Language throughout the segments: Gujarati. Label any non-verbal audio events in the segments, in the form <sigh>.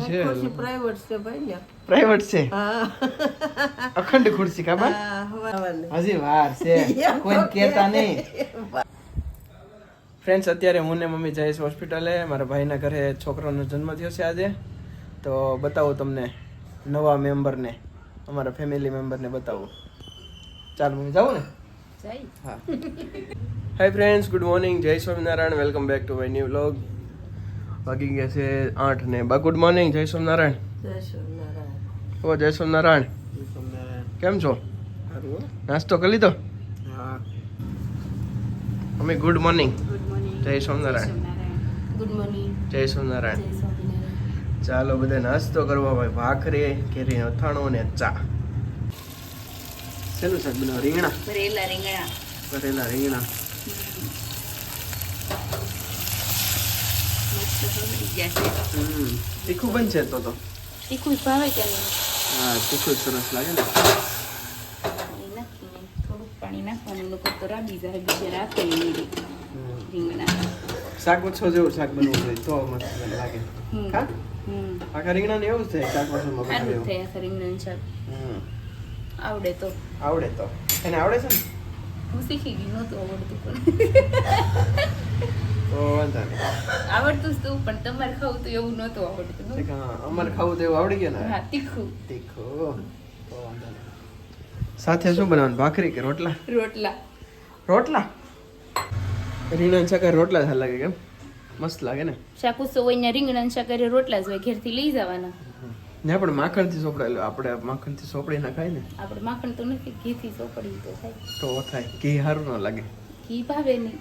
છે. ખુરશી પ્રાઇવેટ છે ભાઈ પ્રાઇવેટ છે? અખંડ ખુરશી કાબા હજી વાર છે. <laughs> કોઈ તો નહીં. ફ્રેન્ડ્સ અત્યારે હું ને મમ્મી જઈશ હોસ્પિટલે. મારા ભાઈના ઘરે છોકરાનો જન્મ થયો છે આજે. તો બતાવું તમને નવા મેમ્બરને. અમારા ફેમિલી મેમ્બરને બતાવું. ચાલ મમ્મી જાઉં ને? હા. હાય friends good morning Jay Swaminarayan. Welcome back to my new vlog વાગી ગયા છે આઠ ને. બા ગુડ મોર્નિંગ જય સ્વામિનારાયણ. જય સ્વામિનારાયણ. ઓ જય સ્વામિનારાયણ. કેમ છો? નાસ્તો કરી લીધો? હા. મમ્મી ગુડ મોર્નિંગ જય સ્વામિનારાયણ. ગુડ મોર્નિંગ જય સ્વામિનારાયણ. ચાલો બધા નાસ્તો કરવા ભાઈ ભાખરે કેરી અથાણું ને ચા. શેનું શાક બનાવ રીંગણા? ભરેલા રીંગણા. ભરેલા રીંગણા. મસ્ત પણ છે તીખું તો તો તીખું ભાવે કે હા તીખું સરસ લાગે ને પાણી નાખવાનું લોકો તો રાબી જાય બીજે રાખે રીંગણા શાક ઓછો જેવું શાક બનવું જોઈએ તો મસ્ત લાગે હમ. હા હમ આખા રીંગણા ને એવું છે શાક ઓછું મગજ આખા રીંગણાનું શાક હમ આવડે તો આવડે તો એને આવડે છે ને હું શીખી ગઈ નહોતું આવડતું પણ આવડતું જ તું પણ તમારે ખાવું તો એવું નહોતું આવડતું હા અમારે ખાવું તો એવું આવડી ગયું ને હા. તીખું તીખું સાથે શું બનાવવાનું ભાખરી કે રોટલા રોટલા રોટલા રીંગણા શાક રોટલા સારા લાગે કેમ મસ્ત લાગે ને શાક હોય ને રીંગણાનું શાક રોટલા જ હોય ઘેરથી લઈ જવાના. ને પણ માખણથી સોપડાયેલું આપણે માખણથી સોપડી ના ખાય ને? આપણે માખણ તો નથી ઘીથી સોપડી તો થાય તો થાય. ઘી સારું ન લાગે. ઘી ભાવે નહીં.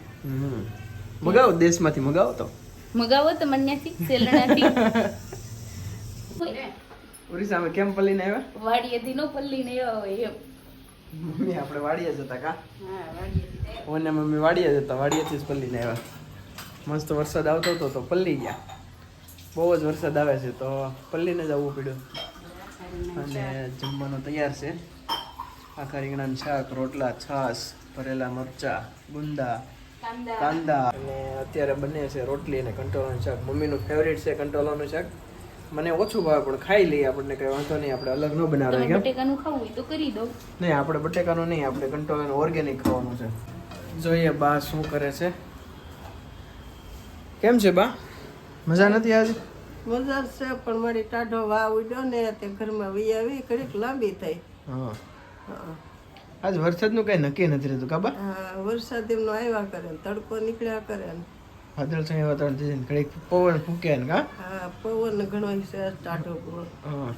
મગાવો દેશમાંથી મગાવો તો. મગાવો તો મન્યાથી સેલણાથી અમે <laughs> કેમ પલ્લીને આવ્યા? વાડીએથી નો પલ્લી ને આવ્યા હોય એમ. મમ્મી આપણે વાડીએ જતા કા? હા વાડીએ ઓને મમ્મી વાડીએ જતા વાડીએથી જ પલ્લીને આવ્યા. મસ્ત વરસાદ આવતો હતો તો પલ્લી ગયા. બહુ જ વરસાદ આવે છે તો પલ્લીને જ આવવું પડ્યું. અને જમવાનું તૈયાર છે. આખા રીંગણાનું શાક રોટલા છાશ ભરેલા મરચા ગુંદા કાંદા. અને અત્યારે બને છે રોટલી અને કંટોલાનું શાક. મમ્મીનું ફેવરેટ છે કંટોલાનું શાક. મને ઓછું ભાવે પણ ખાઈ લઈએ આપણને કઈ વાંધો નહીં આપણે અલગ ન બનાવે બટેકાનું ખાવું હોય તો કરી દો. નહીં આપણે બટેકાનું નહીં આપણે કંટોલાનું ઓર્ગેનિક ખાવાનું છે. જોઈએ બા શું કરે છે. કેમ છે બા? મજા નથી આજે મજા છે પણ મારી ટાઢો વાવ ઉડ્યો ને તે ઘરમાં વી આવી ઘડીક લાંબી થઈ. હા. આજ વરસાદનું કઈ નક્કી નથી રહેતું કાબા હા વરસાદ એમનો આવ્યા કરે તડકો નીકળ્યા કરે ને. વાદળ છે વાતાવરણ થઈ જાય ને ઘડીક પવન ફૂકે ને કા હા પવન ઘણો છે ટાઢો પૂરો. હા.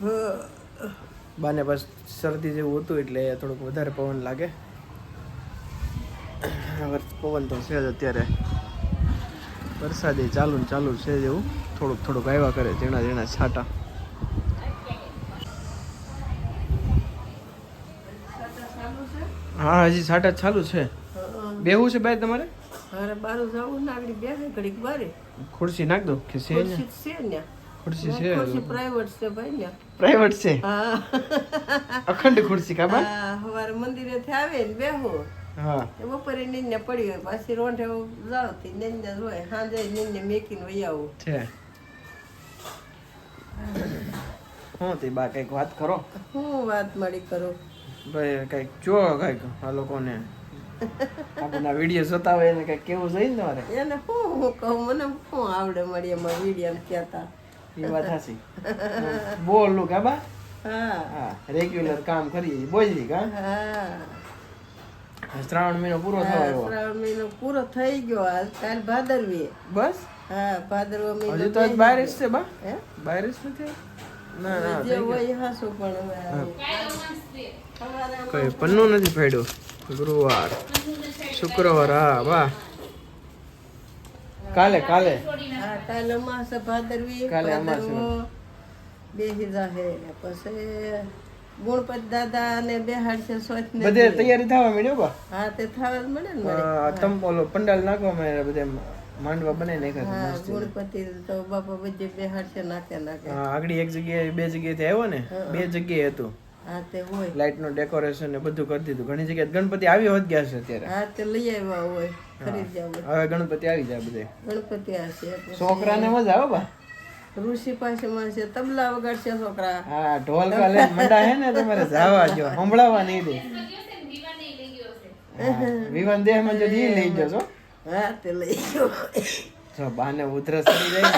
હા. બાને બસ શરદી જેવું હતું એટલે થોડુંક વધારે પવન લાગે. પવન તો છે જ અત્યારે. વરસાદે ચાલુ ને ચાલુ છે જ એવું. થોડુંક થોડુંક આવ્યા કરે ઝીણા ઝીણા છાંટા. હા હજી છાંટા ચાલુ છે. બેહવું છે ભાઈ તમારે? જવું ખુરશી નાખ દો કે છે ખુરશી છે પ્રાઇવેટ છે ભાઈ ને. પ્રાઇવેટ છે? અખંડ ખુરશી કાબા હા મંદિરે થી આવે ને બેહો. એ બપોરે નીંદને પડી હોય પાછી રોંઢે જાવતી નીંદને હોય સાંજે નીંદને મેકીને વહી આવું. છે. હું તે બા કંઈક વાત કરો? હું વાત મારી કરો? ભાઈ કંઈક જો કંઈક આ લોકોને. આપણા વીડિયો જોતા હોય એને કંઈક કેવું જોઈએ ને મારે? એને હું હું કહું મને શું આવડે મળી એમાં વીડિયો કહેતા? એ વાત હાસી બોલું કાબા હા હા. રેગ્યુલર કામ કરી બોલી કા હા. શ્રાવણ મહિનો પૂરો થયો શ્રાવણ મહિનો પૂરો થઈ ગયો. કાલ ભાદરવી. બસ? હા ભાદરવો મહિનો હજી તો બારિશ છે બા. હે? બારિશ નથી ના ના જે હોય હાસું પણ હવે કઈ પન્નું નથી પડ્યું ગુરુવાર. શુક્રવાર હા વાહ. કાલે કાલે. હા કાલે અમાસ ભાદરવી કાલે અમાસ. બે હિજા હે પછી ગુણપત દાદા ને બેહાડશે સોચ ને બધે તૈયારી થવા માંડ્યો બા? હા તે થવા જ મળે ને તમ ઓલો પંડાલ નાખવા માં બધે માંડવા બનાવી નાખ્યા હા ગુણપતિ તો બાપા બધે બેહાડશે નાકે નાકે હા, આગળ એક જગ્યાએ બે જગ્યાએથી આવ્યો ને બે જગ્યાએ હતું. હા તે હોય. લાઇટનું ડેકોરેશન ને બધું કરી દીધું. ઘણી જગ્યાએ ગણપતિ આવી હોત ગયા છે અત્યારે. હા તે લઈ આવ્યા હોય હવે ગણપતિ આવી જાય બધે. ગણપતિ પછી છોકરાને મજા આવે બા? ઋષિ પાસે છે તબલા વગાડશે છોકરા. હા ઢોલ કાલે મંડા હે ને તમારે જાવા જો સંભળાવા નહીં દે. વિવાન દેહમાં જો ઈ લઈ જશો હા તે લઈ ગયો. જો બાને ઉધરસ થઈ જાય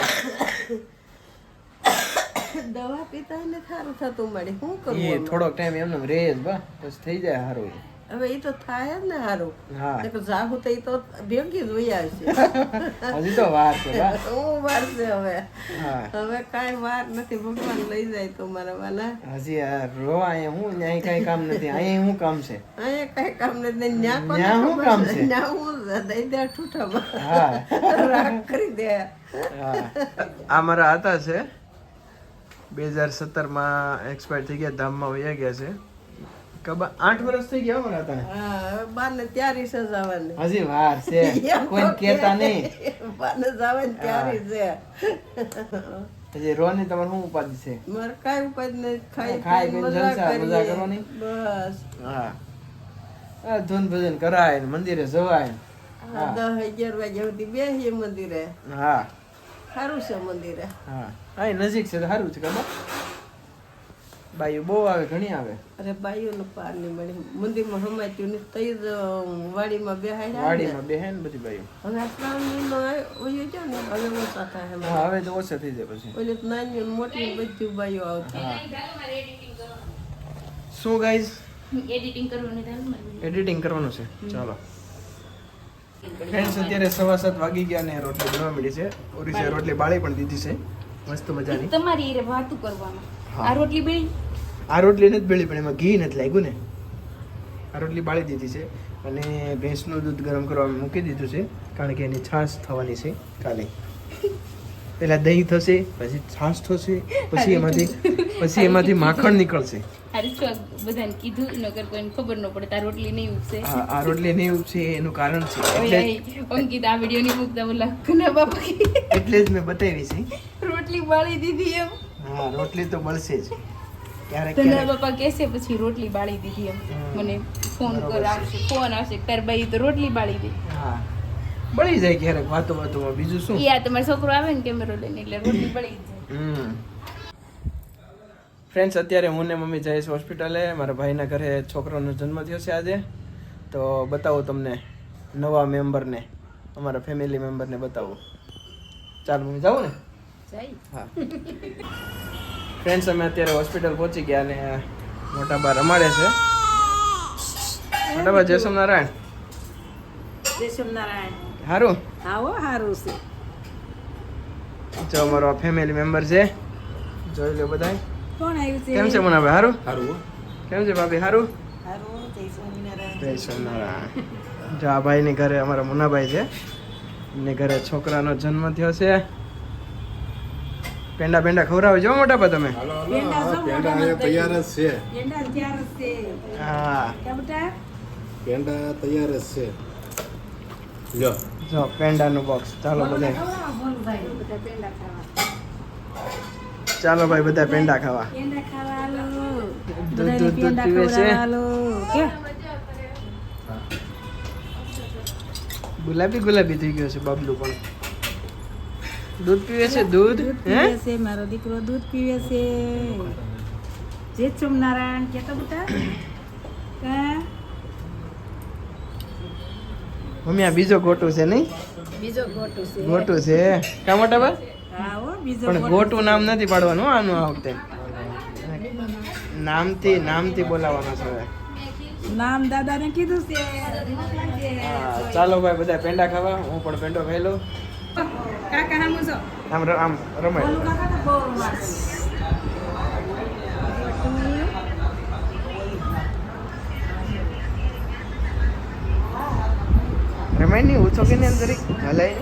ને દવા પીતા ને સારું થતું મળે. શું એ કરવું થોડોક ટાઈમ એમને રહે જ બા પછી થઈ જાય સારું હવે એ તો થાય જ ને સારું હા. જાગું તો એ તો ભેગી જ વહી આવશે. હજી તો વાર છે હું વાર છે હવે. હવે કાંઈ વાર નથી ભગવાન લઈ જાય તો મારા વાલા. હજી આ રોવા અહીંયા હું ન્યાય કાંઈ કામ નથી અહીંયા શું કામ છે? અહીંયા કઈ કામ નથી ન્યા શું કામ છે? છે? ન્યા હું દઈ દે ઠૂઠામાં. રાગ કરી દે. આ મારા હતા છે. બે હજાર સત્તરમાં એક્સપાયર થઈ ગયા ધામમાં વયા ગયા છે. કબા આઠ વર્ષ થઈ ગયા મારા હતા. હા હવે બાને ત્યારી હજી વાર છે. <laughs> કોઈ કેતા નહીં. બાને જવાની ત્યારી છે. હજી રોની તમારે શું ઉપાધિ છે? મારે કાંઈ ઉપાય નહીં. ખાઈ ખાઈ પીને પીને જલસા, મજા કરવાની? બસ. હા. ધૂન ભજન કરાય ને મંદિરે જવાય હા, દસ અગિયાર વાગ્યા સુધી બેસીએ મંદિરે. હા. સારું છે મંદિરે. હા. આ નજીક છે તો સારું છે ખબર? બાયું બહુ આવે ઘણી આવે. અરે બાઈઓનો પાર નહીં મળી. મંદિરમાં હમાચ્યું ને તઈ જ વાડીમાં બેહાય. વાડીમાં બેહે ને બધી બાયું. હવે આટલા મહિનો ઓયો વયો ને હવે ઓછા થાય હા હવે તો ઓછા થઈ જાય પછી. ઓલે નાની ને મોટી બધી બાઈઓ આવતી. શું ગાઈઝ એડિટિંગ કરવાનું એડિટિંગ કરવાનું છે. ચાલો. ફ્રેન્ડ્સ અત્યારે સવા સાત વાગી ગયા ને રોટલી બનવા મળી છે. ઓરિસે રોટલી બાળી પણ દીધી છે. મસ્ત મજાની. તમારી વાતું કરવાનું. આ રોટલી બેડી આ રોટલી નથી બેળી પણ એમાં ઘી નથી લાગ્યું ને. આ રોટલી બાળી દીધી છે અને ભેંસનું દૂધ ગરમ કરવા મૂકી દીધું છે કારણ કે એની છાશ થવાની છે કાલે. પહેલા દહીં થશે પછી છાશ થશે પછી એમાંથી પછી એમાંથી માખણ નીકળશે. બધાને કીધું નગર કોઈને ખબર ન પડે તાર રોટલી નહીં ઉગશે. આ આ રોટલી નહીં ઉપશે એનું કારણ છે. એટલે અંકિત આ વીડિયો નહીં મૂકતા બોલા કના બાપા એટલે જ મેં બતાવી છે. રોટલી બાળી દીધી એમ. હા રોટલી તો બળશે જ. ક્યારેક કના ક્યારેક કહેશે પછી રોટલી બાળી દીધી એમ. મને ફોન કર આવશે ફોન આવશે તાર બાઈ તો રોટલી બાળી દે. હા. બળી જાય ક્યારેક વાતો વાતોમાં બીજું શું? યા તમારો છોકરો આવે ને કેમેરો લઈને એટલે રોટલી બળી જાય ફ્રેન્ડ્સ અત્યારે હું ને મમ્મી જઈશ હોસ્પિટલે. મારા ભાઈના ઘરે છોકરાનો જન્મ થયો છે આજે. તો બતાવું તમને નવા મેમ્બરને અમારા ફેમિલી મેમ્બરને બતાવું. ચાલ મમ્મી જાઉં ને? હા. <laughs> ફ્રેન્ડ્સ અમે અત્યારે હોસ્પિટલ પહોંચી ગયા અને મોટા બા રમાડે છે. મોટા બા જય નારાયણ નારાયણ સારું આવો સારું છે. જો અમારો ફેમિલી મેમ્બર છે. જોઈ લો બધા કોણ આવ્યું છે? કેમ છે મુનાભાઈ? સારું સારું કેમ છે ભાભી? સારું સારું જય સોમનારાયણ જય જો આ ભાઈની ઘરે અમારા મુનાભાઈ છે. એમની ઘરે છોકરાનો જન્મ થયો છે. પેંડા પેંડા ખવડાવજો હો મોટા પા તમે પેંડા તૈયાર જ છે. પેંડા તૈયાર જ છે. હા. બેટા. પેંડા તૈયાર જ છે. જો જો પેંડાનું બોક્સ ચાલો બધા. બધા પેંડા ખાવા. ચાલો ભાઈ બધા પેંડા ખાવા. પેંડા ખાવા દૂધ દૂધ પીવે છે. કે? ગુલાબી ગુલાબી થઈ ગયો છે બાબલું પણ. દૂધ પીવે છે દૂધ? હે? પીવે છે મારો દીકરો દૂધ પીવે છે. જય સોમનારાયણ કે તો બેટા મમ્મી આ બીજો ગોટું છે નહીં? બીજો ગોટું છે. ગોટું છે કા બા હા ઓ બીજો પણ ગોટું નામ નથી પાડવાનું આનું આ વખતે. નામથી નામથી બોલાવવાનો છે. નામ દાદાને કીધું છે. ચાલો ભાઈ બધા પેંડા ખાવા. હું પણ પેંડો ખાઈ લઉં. કાકા આમ ર- આમ બહુ મારશે. રમાય નહીં ઓછો કે નહીં અંદર હલાય.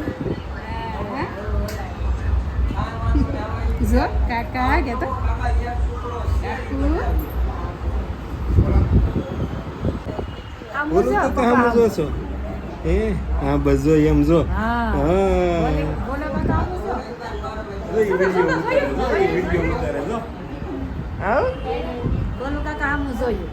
જો કાકા કે તો. કાકુ. પપ્પા જો છો. એ? હા બસ જો એમ જો. હા હા બોલો કાકા હામું છો. જો ઈ વીડિયો ઉતારે જો હામું જોયું?